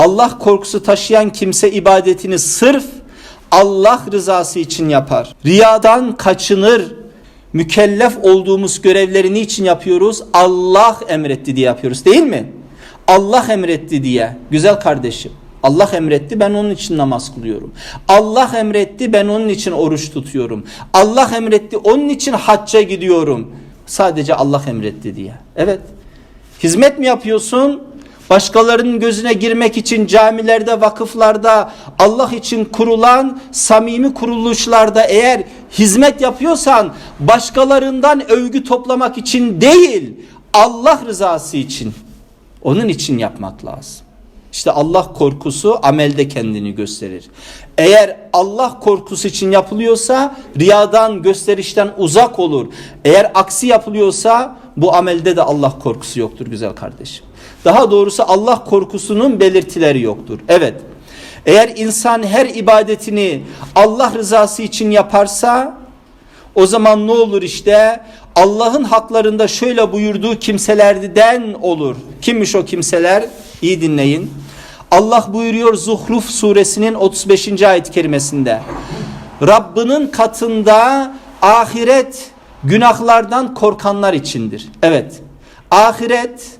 Allah korkusu taşıyan kimse ibadetini sırf Allah rızası için yapar. Riyadan kaçınır. Mükellef olduğumuz görevleri niçin yapıyoruz? Allah emretti diye yapıyoruz değil mi? Allah emretti diye. Güzel kardeşim. Allah emretti ben onun için namaz kılıyorum. Allah emretti ben onun için oruç tutuyorum. Allah emretti onun için hacca gidiyorum. Sadece Allah emretti diye. Evet. Hizmet mi yapıyorsun? Başkalarının gözüne girmek için camilerde, vakıflarda, Allah için kurulan samimi kuruluşlarda eğer hizmet yapıyorsan başkalarından övgü toplamak için değil, Allah rızası için, onun için yapmak lazım. İşte Allah korkusu amelde kendini gösterir. Eğer Allah korkusu için yapılıyorsa riyadan, gösterişten uzak olur. Eğer aksi yapılıyorsa bu amelde de Allah korkusu yoktur güzel kardeşim. Daha doğrusu Allah korkusunun belirtileri yoktur. Evet. Eğer insan her ibadetini Allah rızası için yaparsa o zaman ne olur işte Allah'ın haklarında şöyle buyurduğu kimselerden olur. Kimmiş o kimseler? İyi dinleyin. Allah buyuruyor Zuhruf suresinin 35. ayet kerimesinde. Rabbinin katında ahiret günahlardan korkanlar içindir. Evet. Ahiret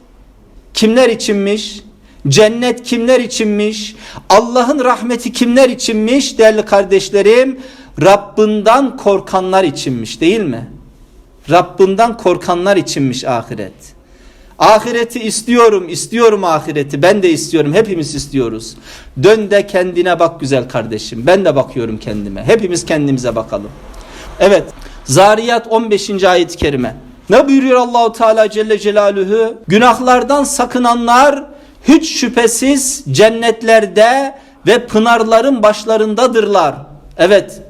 kimler içinmiş? Cennet kimler içinmiş? Allah'ın rahmeti kimler içinmiş? Değerli kardeşlerim, Rabbinden korkanlar içinmiş değil mi? Rabbinden korkanlar içinmiş ahiret. Ahireti istiyorum, istiyorum ahireti. Ben de istiyorum, hepimiz istiyoruz. Dön de kendine bak güzel kardeşim. Ben de bakıyorum kendime. Hepimiz kendimize bakalım. Evet, Zariyat 15. ayet-i kerime. Ne buyuruyor Allahu Teala Celle Celaluhu? Günahlardan sakınanlar hiç şüphesiz cennetlerde ve pınarların başlarındadırlar. Evet.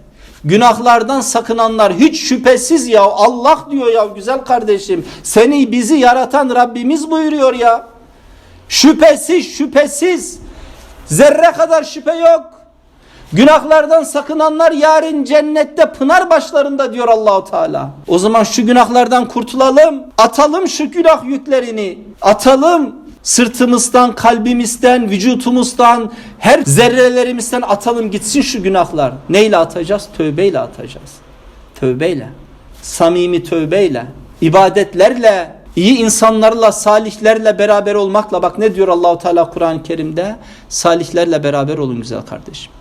Günahlardan sakınanlar hiç şüphesiz ya Allah diyor ya güzel kardeşim. Seni bizi yaratan Rabbimiz buyuruyor ya. Şüphesiz şüphesiz. Zerre kadar şüphe yok. Günahlardan sakınanlar yarın cennette pınar başlarında diyor Allahu Teala. O zaman şu günahlardan kurtulalım. Atalım şu günah yüklerini. Atalım sırtımızdan, kalbimizden, vücutumuzdan, her zerrelerimizden atalım gitsin şu günahlar. Neyle atacağız? Tövbeyle atacağız. Tövbeyle. Samimi tövbeyle. ibadetlerle, iyi insanlarla, salihlerle beraber olmakla. Bak ne diyor Allahu Teala Kur'an-ı Kerim'de? Salihlerle beraber olun güzel kardeşim.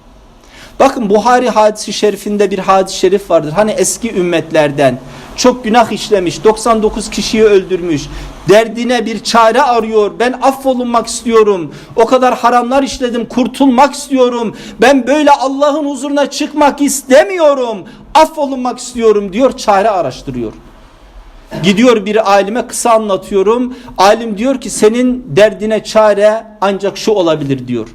Bakın Buhari hadisi şerifinde bir hadis-i şerif vardır. Hani eski ümmetlerden çok günah işlemiş, 99 kişiyi öldürmüş. Derdine bir çare arıyor. Ben affolunmak istiyorum. O kadar haramlar işledim, kurtulmak istiyorum. Ben böyle Allah'ın huzuruna çıkmak istemiyorum. Affolunmak istiyorum diyor, çare araştırıyor. Gidiyor bir alime kısa anlatıyorum. Alim diyor ki senin derdine çare ancak şu olabilir diyor.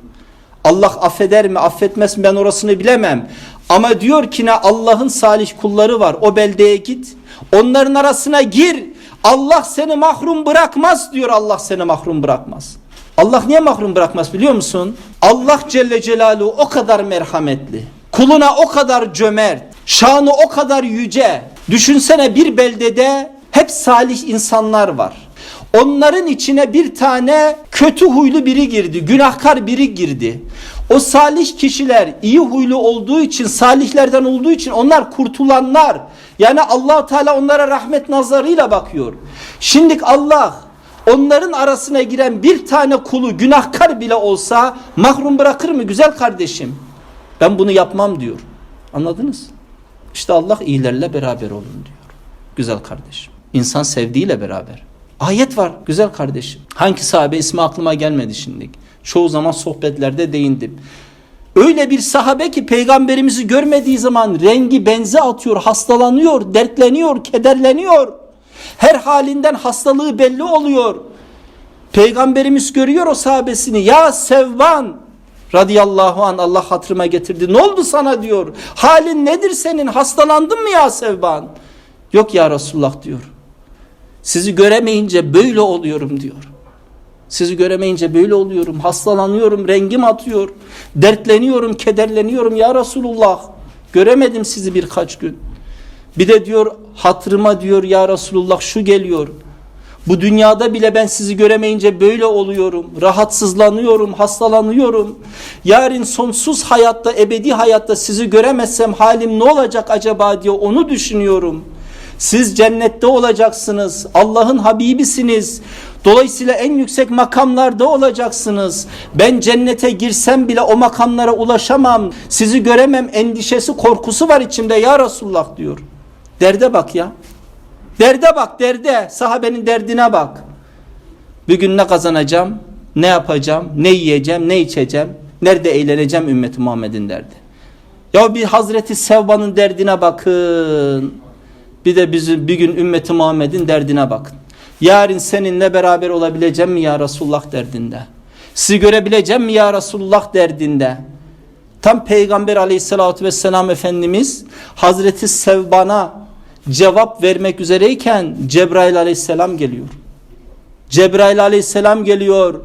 Allah affeder mi affetmez mi ben orasını bilemem. Ama diyor ki ne Allah'ın salih kulları var o beldeye git. Onların arasına gir. Allah seni mahrum bırakmaz diyor Allah seni mahrum bırakmaz. Allah niye mahrum bırakmaz biliyor musun? Allah Celle Celaluhu o kadar merhametli. Kuluna o kadar cömert. Şanı o kadar yüce. Düşünsene bir beldede hep salih insanlar var. Onların içine bir tane kötü huylu biri girdi, günahkar biri girdi. O salih kişiler iyi huylu olduğu için, salihlerden olduğu için onlar kurtulanlar. Yani allah Teala onlara rahmet nazarıyla bakıyor. Şimdi Allah onların arasına giren bir tane kulu günahkar bile olsa mahrum bırakır mı güzel kardeşim? Ben bunu yapmam diyor. Anladınız? İşte Allah iyilerle beraber olun diyor. Güzel kardeşim. İnsan sevdiğiyle beraber. Ayet var güzel kardeşim. Hangi sahabe ismi aklıma gelmedi şimdi. Çoğu zaman sohbetlerde değindim. Öyle bir sahabe ki peygamberimizi görmediği zaman rengi benze atıyor, hastalanıyor, dertleniyor, kederleniyor. Her halinden hastalığı belli oluyor. Peygamberimiz görüyor o sahabesini. Ya Sevban radıyallahu an Allah hatırıma getirdi. Ne oldu sana diyor. Halin nedir senin? Hastalandın mı ya Sevban? Yok ya Resulullah diyor. Sizi göremeyince böyle oluyorum diyor. Sizi göremeyince böyle oluyorum. Hastalanıyorum, rengim atıyor. Dertleniyorum, kederleniyorum ya Resulullah. Göremedim sizi birkaç gün. Bir de diyor hatırıma diyor ya Resulullah şu geliyor. Bu dünyada bile ben sizi göremeyince böyle oluyorum. Rahatsızlanıyorum, hastalanıyorum. Yarın sonsuz hayatta, ebedi hayatta sizi göremezsem halim ne olacak acaba diye onu düşünüyorum. Siz cennette olacaksınız. Allah'ın Habibisiniz. Dolayısıyla en yüksek makamlarda olacaksınız. Ben cennete girsem bile o makamlara ulaşamam. Sizi göremem endişesi, korkusu var içimde ya Resulullah diyor. Derde bak ya. Derde bak derde. Sahabenin derdine bak. Bir gün ne kazanacağım, ne yapacağım, ne yiyeceğim, ne içeceğim, nerede eğleneceğim ümmeti Muhammed'in derdi. Ya bir Hazreti Sevba'nın derdine bakın. Bir de bizim bir gün ümmeti Muhammed'in derdine bakın. Yarın seninle beraber olabileceğim mi ya Resulullah derdinde. Sizi görebileceğim mi ya Resulullah derdinde. Tam Peygamber aleyhissalatü vesselam Efendimiz Hazreti Sevban'a cevap vermek üzereyken Cebrail aleyhisselam geliyor. Cebrail aleyhisselam geliyor.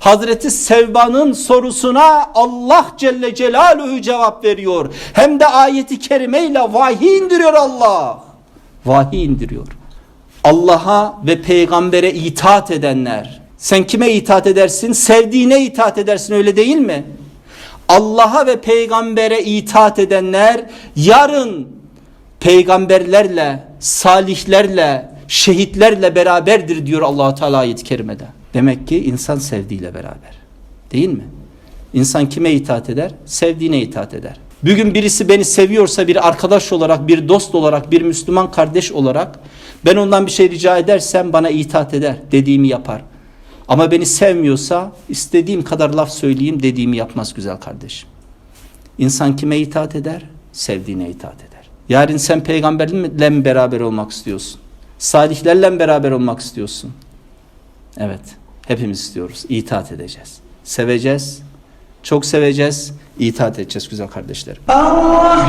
Hazreti Sevba'nın sorusuna Allah Celle Celaluhu cevap veriyor. Hem de ayeti kerimeyle vahiy indiriyor Allah. Vahiy indiriyor. Allah'a ve peygambere itaat edenler. Sen kime itaat edersin? Sevdiğine itaat edersin öyle değil mi? Allah'a ve peygambere itaat edenler yarın peygamberlerle, salihlerle, şehitlerle beraberdir diyor allah Teala ayet-i kerimede. Demek ki insan sevdiğiyle beraber. Değil mi? İnsan kime itaat eder? Sevdiğine itaat eder. Bugün birisi beni seviyorsa bir arkadaş olarak, bir dost olarak, bir Müslüman kardeş olarak ben ondan bir şey rica edersem bana itaat eder, dediğimi yapar. Ama beni sevmiyorsa istediğim kadar laf söyleyeyim dediğimi yapmaz güzel kardeşim. İnsan kime itaat eder? Sevdiğine itaat eder. Yarın sen peygamberle mi beraber olmak istiyorsun? Salihlerle mi beraber olmak istiyorsun? Evet. Hepimiz istiyoruz. İtaat edeceğiz. Seveceğiz. Çok seveceğiz itaat edeceğiz güzel kardeşlerim. Allah